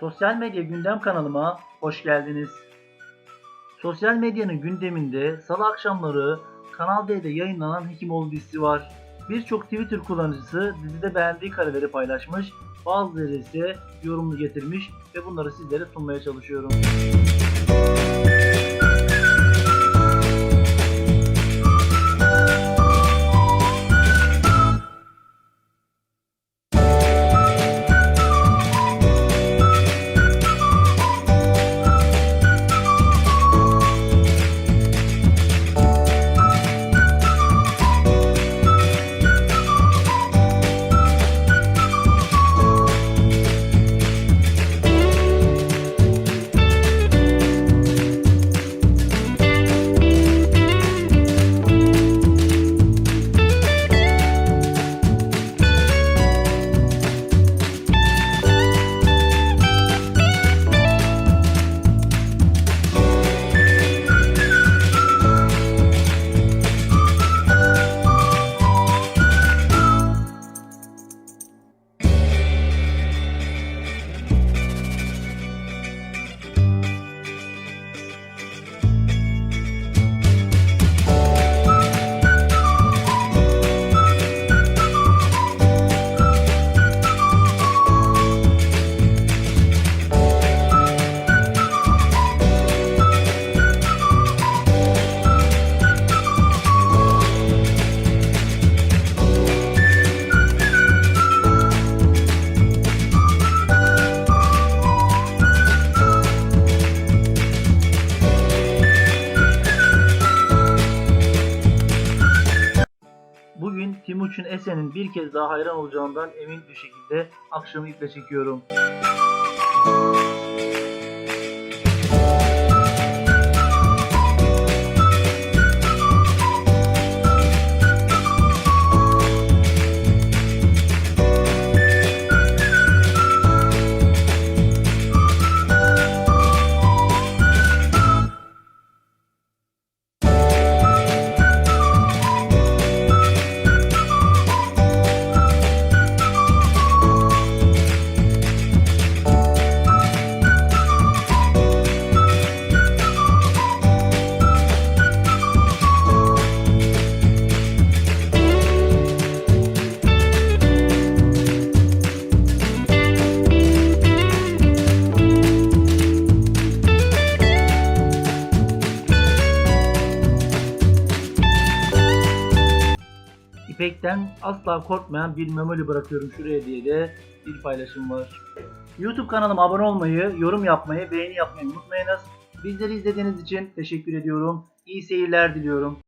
Sosyal medya gündem kanalıma hoş geldiniz. Sosyal medyanın gündeminde salı akşamları Kanal D'de yayınlanan Hekimoğlu dizisi var. Birçok Twitter kullanıcısı dizide beğendiği kareleri paylaşmış, bazıları ise yorumlu getirmiş ve bunları sizlere sunmaya çalışıyorum. Bugün Timuçin Esen'in bir kez daha hayran olacağından emin bir şekilde akşamı iple çekiyorum. İpek'ten asla korkmayan bir memoli bırakıyorum şuraya diye de bir paylaşım var. YouTube kanalıma abone olmayı, yorum yapmayı, beğeni yapmayı unutmayınız. Bizleri izlediğiniz için teşekkür ediyorum. İyi seyirler diliyorum.